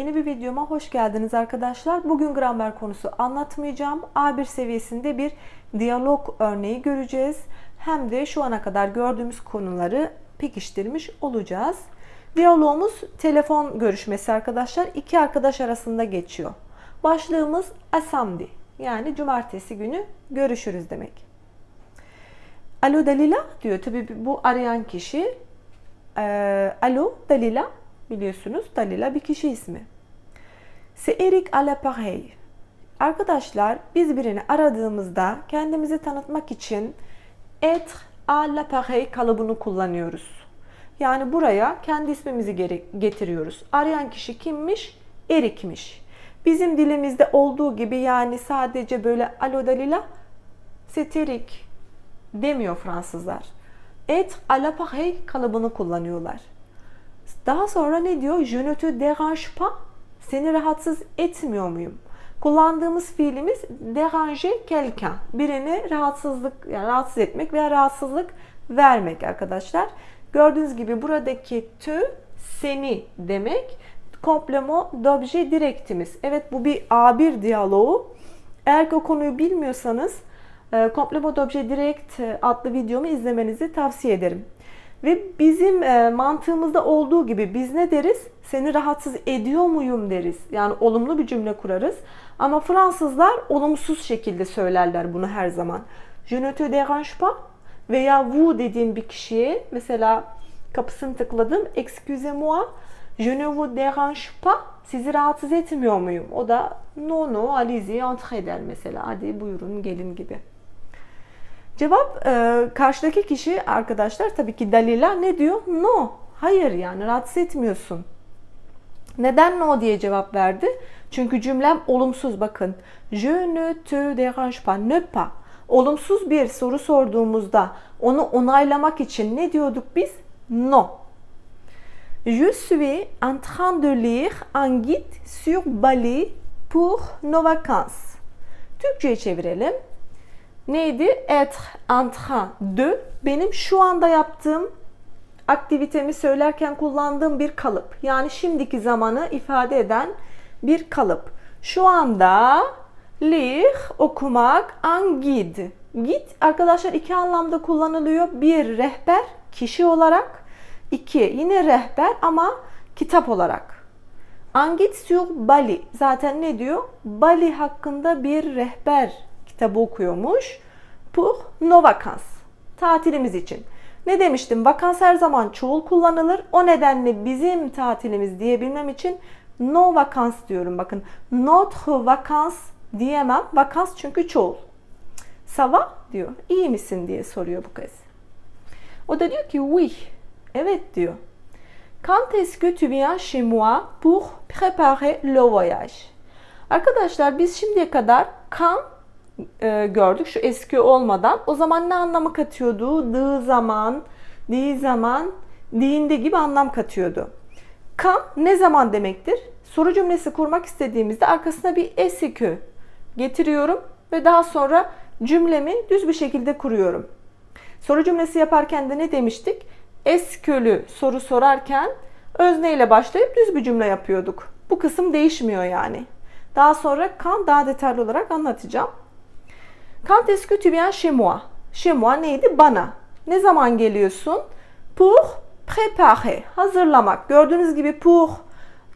Yeni bir videoma hoş geldiniz arkadaşlar. Bugün gramer konusu anlatmayacağım. A1 seviyesinde bir diyalog örneği göreceğiz. Hem de şu ana kadar gördüğümüz konuları pekiştirmiş olacağız. Diyalogumuz telefon görüşmesi arkadaşlar. İki arkadaş arasında geçiyor. Başlığımız asamdi yani cumartesi günü görüşürüz demek. Alo Dalila diyor. Tabii bu arayan kişi. Alo Dalila biliyorsunuz Dalila bir kişi ismi. C'est Eric à l'appareil. Arkadaşlar biz birini aradığımızda kendimizi tanıtmak için être à l'appareil kalıbını kullanıyoruz. Yani buraya kendi ismimizi getiriyoruz. Arayan kişi kimmiş? Erik'miş. Bizim dilimizde olduğu gibi yani sadece böyle alo Dalila c'est Eric demiyor Fransızlar. Et à l'appareil kalıbını kullanıyorlar. Daha sonra ne diyor? Je ne te dérange pas. Seni rahatsız etmiyor muyum? Kullandığımız fiilimiz déranger quelqu'un. Birini rahatsızlık, yani rahatsız etmek veya rahatsızlık vermek arkadaşlar. Gördüğünüz gibi buradaki te seni demek. Komplement d'objet direktimiz. Evet bu bir A1 diyaloğu. Eğer ki o konuyu bilmiyorsanız Komplement d'objet direkt adlı videomu izlemenizi tavsiye ederim. Ve bizim e, mantığımızda olduğu gibi biz ne deriz? Seni rahatsız ediyor muyum deriz. Yani olumlu bir cümle kurarız. Ama Fransızlar olumsuz şekilde söylerler bunu her zaman. Je ne te dérange pas veya vous dediğim bir kişiye mesela kapısını tıkladım. Excusez-moi, je ne vous dérange pas. Sizi rahatsız etmiyor muyum? O da no no, allez-y, entrez der mesela. Hadi buyurun gelin gibi. Cevap e, karşıdaki kişi arkadaşlar tabii ki Dalila ne diyor? No. Hayır yani rahatsız etmiyorsun. Neden no diye cevap verdi? Çünkü cümlem olumsuz bakın. Je ne te dérange pas, ne pas. Olumsuz bir soru sorduğumuzda onu onaylamak için ne diyorduk biz? No. Je suis en train de lire un guide sur Bali pour nos vacances. Türkçe'ye çevirelim neydi? Être en train de benim şu anda yaptığım aktivitemi söylerken kullandığım bir kalıp. Yani şimdiki zamanı ifade eden bir kalıp. Şu anda lire okumak en guide. Guide arkadaşlar iki anlamda kullanılıyor. Bir rehber kişi olarak. iki yine rehber ama kitap olarak. Angit sur Bali. Zaten ne diyor? Bali hakkında bir rehber kitabı okuyormuş. Pour nos vacances. Tatilimiz için. Ne demiştim? Vakans her zaman çoğul kullanılır. O nedenle bizim tatilimiz diyebilmem için no vakans diyorum. Bakın notre vakans diyemem. Vakans çünkü çoğul. Sava diyor. İyi misin diye soruyor bu kez. O da diyor ki oui. Evet diyor. Quand est-ce que tu viens chez moi pour préparer le voyage? Arkadaşlar biz şimdiye kadar quand e, gördük şu eski olmadan. O zaman ne anlamı katıyordu? Dığı zaman, di zaman, diğinde gibi anlam katıyordu. Kan ne zaman demektir? Soru cümlesi kurmak istediğimizde arkasına bir esikü getiriyorum ve daha sonra cümlemi düz bir şekilde kuruyorum. Soru cümlesi yaparken de ne demiştik? Eskölü soru sorarken özneyle başlayıp düz bir cümle yapıyorduk. Bu kısım değişmiyor yani. Daha sonra kan daha detaylı olarak anlatacağım. Quand est-ce que tu viens chez moi? Chez moi neydi? Bana. Ne zaman geliyorsun? Pour préparer. Hazırlamak. Gördüğünüz gibi pour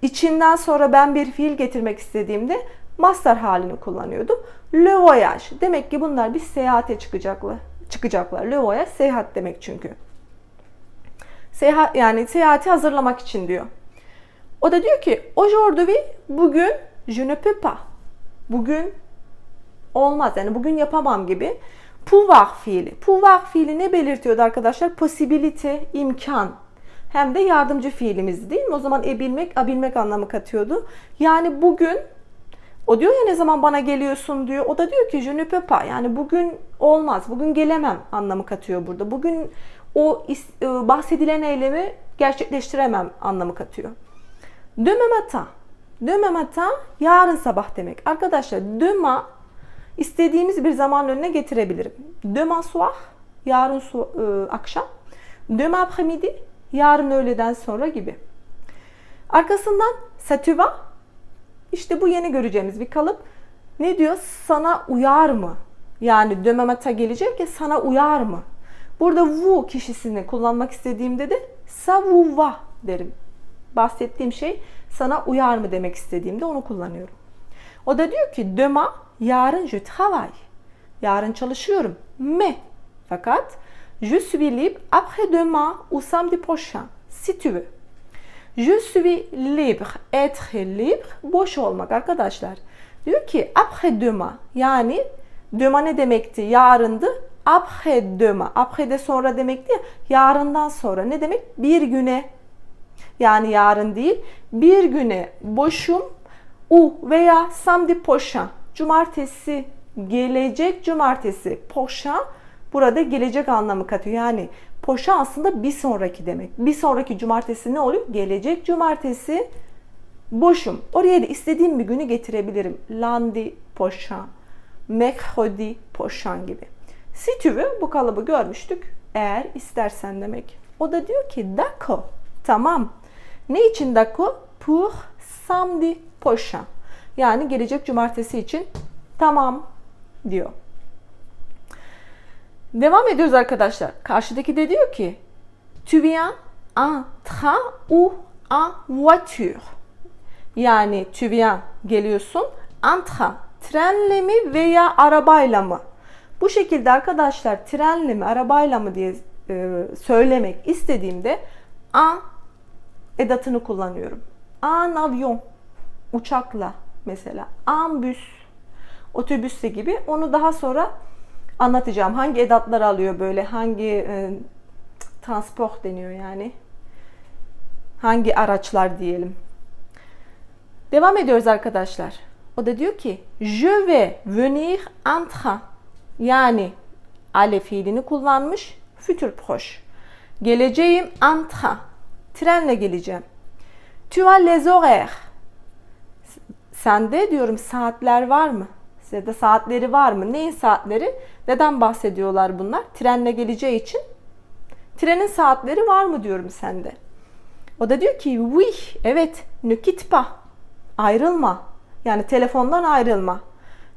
içinden sonra ben bir fiil getirmek istediğimde master halini kullanıyordum. Le voyage. Demek ki bunlar bir seyahate çıkacaklar. Çıkacaklar. Le voyage seyahat demek çünkü. Seyahat yani seyahati hazırlamak için diyor. O da diyor ki aujourd'hui bugün je ne peux pas. Bugün olmaz. Yani bugün yapamam gibi. Pouvoir fiili. Pouvoir fiili ne belirtiyordu arkadaşlar? Possibility, imkan. Hem de yardımcı fiilimiz değil mi? O zaman ebilmek, abilmek anlamı katıyordu. Yani bugün o diyor ya ne zaman bana geliyorsun diyor. O da diyor ki je ne peux pas. Yani bugün olmaz. Bugün gelemem anlamı katıyor burada. Bugün o bahsedilen eylemi gerçekleştiremem anlamı katıyor. Demain matin. Demain matin yarın sabah demek. Arkadaşlar demain istediğimiz bir zaman önüne getirebilirim. Demain soir, yarın su, e, akşam. Demain après-midi, yarın öğleden sonra gibi. Arkasından vas, İşte bu yeni göreceğimiz bir kalıp. Ne diyor? Sana uyar mı? Yani dömemata gelecek ya sana uyar mı? Burada vous kişisini kullanmak istediğimde de ça vous va derim. Bahsettiğim şey sana uyar mı demek istediğimde onu kullanıyorum. O da diyor ki demain yarın je travaille. Yarın çalışıyorum. Mais fakat je suis libre après-demain ou samedi prochain si tu veux. Je suis libre. Être libre boş olmak arkadaşlar. Diyor ki après-demain yani demain ne demekti? Yarındı. Après-demain. Après de sonra demekti ya. Yarından sonra ne demek? Bir güne. Yani yarın değil. Bir güne boşum. U veya samedi prochain. Cumartesi gelecek cumartesi. Prochain burada gelecek anlamı katıyor. Yani poşa aslında bir sonraki demek. Bir sonraki cumartesi ne oluyor? Gelecek cumartesi boşum. Oraya da istediğim bir günü getirebilirim. Lundi prochain, mercredi prochain gibi. Si tu veux, bu kalıbı görmüştük. Eğer istersen demek. O da diyor ki d'accord, tamam. Ne için d'accord? Pour samedi prochain. Yani gelecek cumartesi için tamam diyor. Devam ediyoruz arkadaşlar. Karşıdaki de diyor ki Tu viens en train ou en voiture? Yani tu viens geliyorsun en train. Trenle mi veya arabayla mı? Bu şekilde arkadaşlar trenle mi arabayla mı diye e, söylemek istediğimde en edatını kullanıyorum. En avion uçakla mesela. En bus otobüsle gibi. Onu daha sonra anlatacağım. Hangi edatlar alıyor böyle, hangi e, transport deniyor yani. Hangi araçlar diyelim. Devam ediyoruz arkadaşlar. O da diyor ki je vais venir en train. Yani ale fiilini kullanmış. Futur proche. Geleceğim en train. Trenle geleceğim. Tu as les horaires. Sende diyorum saatler var mı? Size de saatleri var mı? Neyin saatleri? Neden bahsediyorlar bunlar? Trenle geleceği için. Trenin saatleri var mı diyorum sende. O da diyor ki oui, evet, pas. Ayrılma. Yani telefondan ayrılma.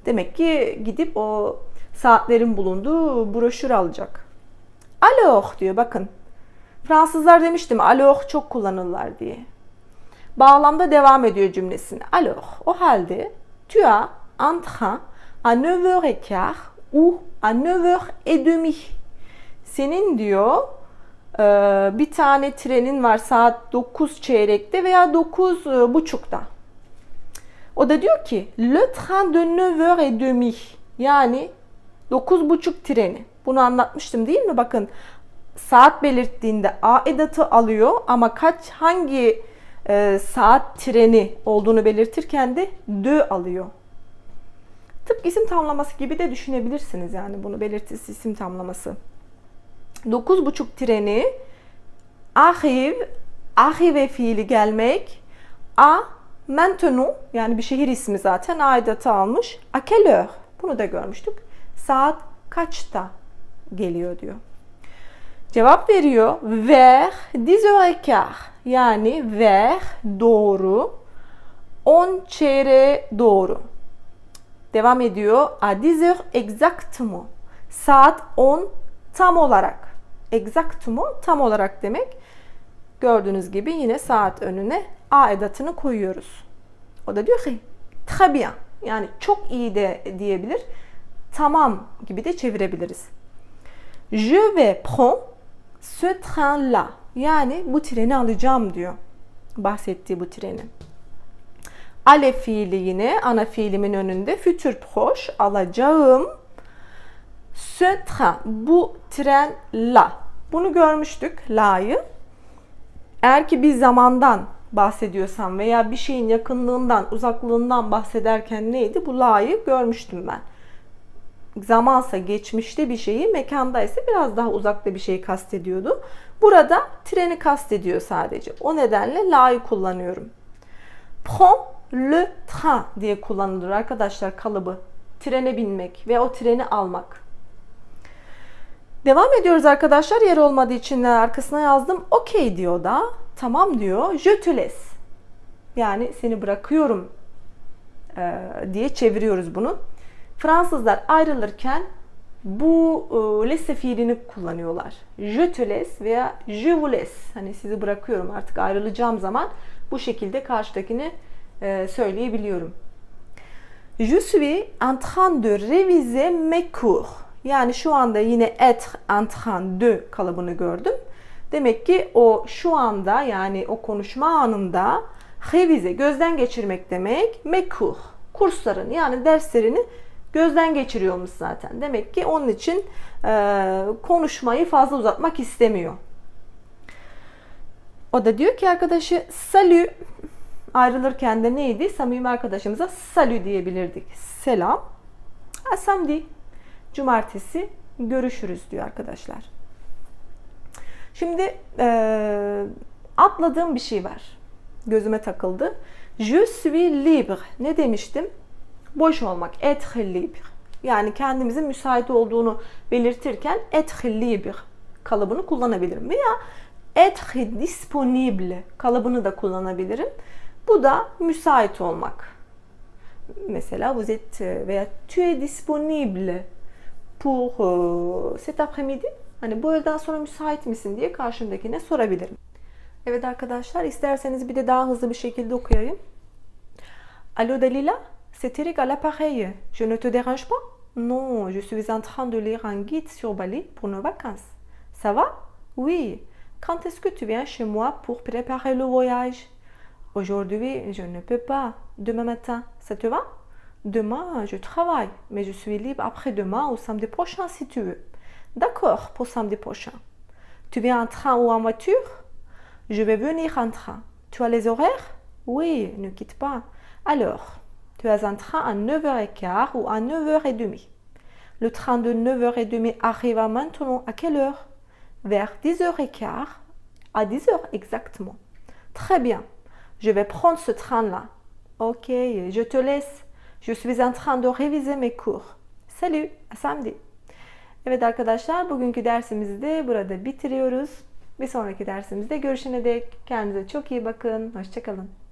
Demek ki gidip o saatlerin bulunduğu broşür alacak. Alors diyor bakın. Fransızlar demiştim alors çok kullanırlar diye. Bağlamda devam ediyor cümlesini. Alors o halde tu as un train à 9h15 ou à 9h30. Senin diyor e, bir tane trenin var saat 9 çeyrekte veya 9 buçukta. O da diyor ki le train de 9h30 yani 9 buçuk treni. Bunu anlatmıştım değil mi? Bakın saat belirttiğinde A edatı alıyor ama kaç hangi e, saat treni olduğunu belirtirken de de alıyor. Tıpkı isim tamlaması gibi de düşünebilirsiniz yani bunu belirtisi isim tamlaması. 9.30 treni arrive, arrive fiili gelmek a maintenant yani bir şehir ismi zaten aidatı almış. A? Bunu da görmüştük. Saat kaçta geliyor diyor. Cevap veriyor. Vers 10h15 yani vers doğru 10 çeyreğe doğru. Devam ediyor. A 10h exactement. Saat 10 tam olarak. Exactement tam olarak demek. Gördüğünüz gibi yine saat önüne a edatını koyuyoruz. O da diyor ki très bien. Yani çok iyi de diyebilir. Tamam gibi de çevirebiliriz. Je vais prendre ce train-là. Yani bu treni alacağım diyor. Bahsettiği bu treni. Ale fiili yine ana fiilimin önünde futur proche alacağım. Ce train bu tren la. Bunu görmüştük la'yı. Eğer ki bir zamandan bahsediyorsam veya bir şeyin yakınlığından, uzaklığından bahsederken neydi? Bu la'yı görmüştüm ben. Zamansa geçmişte bir şeyi, mekanda ise biraz daha uzakta bir şeyi kastediyordu. Burada treni kastediyor sadece. O nedenle la'yı kullanıyorum. Prends le train diye kullanılır arkadaşlar kalıbı. Trene binmek ve o treni almak. Devam ediyoruz arkadaşlar. Yer olmadığı için arkasına yazdım. Okey diyor da. Tamam diyor. Je te laisse. Yani seni bırakıyorum diye çeviriyoruz bunu. Fransızlar ayrılırken bu e, fiilini kullanıyorlar. Je te laisse veya je vous laisse. Hani sizi bırakıyorum artık ayrılacağım zaman bu şekilde karşıdakini e, söyleyebiliyorum. Je suis en train de réviser mes cours. Yani şu anda yine être en train de kalıbını gördüm. Demek ki o şu anda yani o konuşma anında revize gözden geçirmek demek. Mes cours kursların yani derslerini gözden geçiriyormuş zaten. Demek ki onun için e, konuşmayı fazla uzatmak istemiyor. O da diyor ki arkadaşı salut ayrılırken de neydi? Samimi arkadaşımıza salut diyebilirdik. Selam. A samedi. Cumartesi görüşürüz diyor arkadaşlar. Şimdi e, atladığım bir şey var. Gözüme takıldı. Je suis libre. Ne demiştim? Boş olmak. Être libre. Yani kendimizin müsait olduğunu belirtirken être libre kalıbını kullanabilirim. Veya être disponible kalıbını da kullanabilirim. Bu da müsait olmak. Mesela vous êtes veya tu es disponible pour euh, cet après-midi. Hani bu öğleden sonra müsait misin diye karşımdakine sorabilirim. Evet arkadaşlar isterseniz bir de daha hızlı bir şekilde okuyayım. Allô Dalila, c'est Eric à l'appareil. Je ne te dérange pas? Non, je suis en train de lire un guide sur Bali pour nos vacances. Ça va? Oui. Quand est-ce que tu viens chez moi pour préparer le voyage? Aujourd'hui, je ne peux pas. Demain matin, ça te va? Demain, je travaille, mais je suis libre après-demain ou samedi prochain si tu veux. D'accord pour samedi prochain. Tu viens en train ou en voiture? Je vais venir en train. Tu as les horaires? Oui, ne quitte pas. Alors, tu as un train à 9h15 ou à 9h30. Le train de 9h30 arrive maintenant à quelle heure? Vers 10h15 à 10h exactement. Très bien. Je vais prendre ce train-là. Ok, je te laisse. Je suis en train de réviser mes cours. Salut, à samedi. Evet arkadaşlar bugünkü dersimizi de burada bitiriyoruz. Bir sonraki dersimizde görüşene dek kendinize çok iyi bakın. Hoşçakalın.